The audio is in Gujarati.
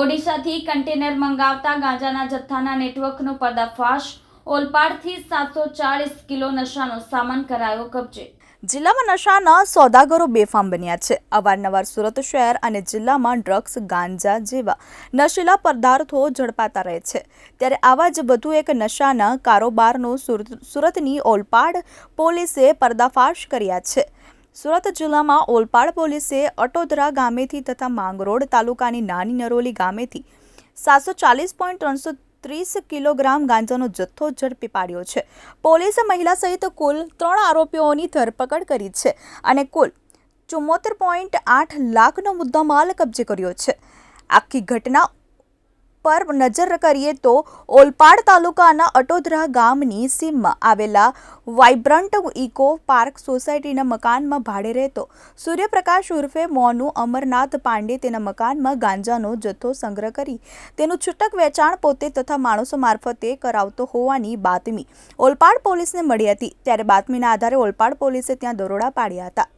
ઓડિશાથી કન્ટેનર મંગાવતા ગાંજાના જથ્થાના નેટવર્કનો પર્દાફાશ. ઓલપાડથી સાતસો ચાળીસ કિલો નશાનો સામાન કરાયો કબજે. જિલ્લામાં નશાના સોદાગરો બેફામ બન્યા છે. અવારનવાર સુરત શહેર અને જિલ્લામાં ડ્રગ્સ, ગાંજા જેવા નશીલા પદાર્થો ઝડપાતા રહે છે. ત્યારે આવા જ વધુ એક નશાના કારોબારનો સુરત સુરતની ઓલપાડ પોલીસે પર્દાફાશ કર્યા છે. સુરત જિલ્લામાં ઓલપાડ પોલીસે અટોદરા ગામેથી તથા માંગરોળ તાલુકાની નાની નરોલી ગામેથી સાતસો ચાલીસ પોઈન્ટ ત્રણસો ત્રીસ કિલોગ્રામ ગાંજાનો જથ્થો ઝડપી પાડ્યો છે. પોલીસે મહિલા સહિત કુલ ત્રણ આરોપીઓની ધરપકડ કરી છે અને કુલ ચુમ્મોતેર પોઈન્ટ આઠ લાખનો મુદ્દામાલ કબજે કર્યો છે. આખી ઘટના પર નજર કરીએ તો ઓલપાડ તાલુકાના અટોદરા ગામની સીમમાં આવેલા વાઇબ્રન્ટ ઇકો પાર્ક સોસાયટીના મકાનમાં ભાડે રહેતો સૂર્યપ્રકાશ ઉર્ફે મોનુ અમરનાથ પાંડે તેના મકાનમાં ગાંજાનો જથ્થો સંગ્રહ કરી તેનું છૂટક વેચાણ પોતે તથા માણસો મારફતે કરાવતો હોવાની બાતમી ઓલપાડ પોલીસને મળી હતી. ત્યારે બાતમીના આધારે ઓલપાડ પોલીસે ત્યાં દરોડા પાડ્યા હતા.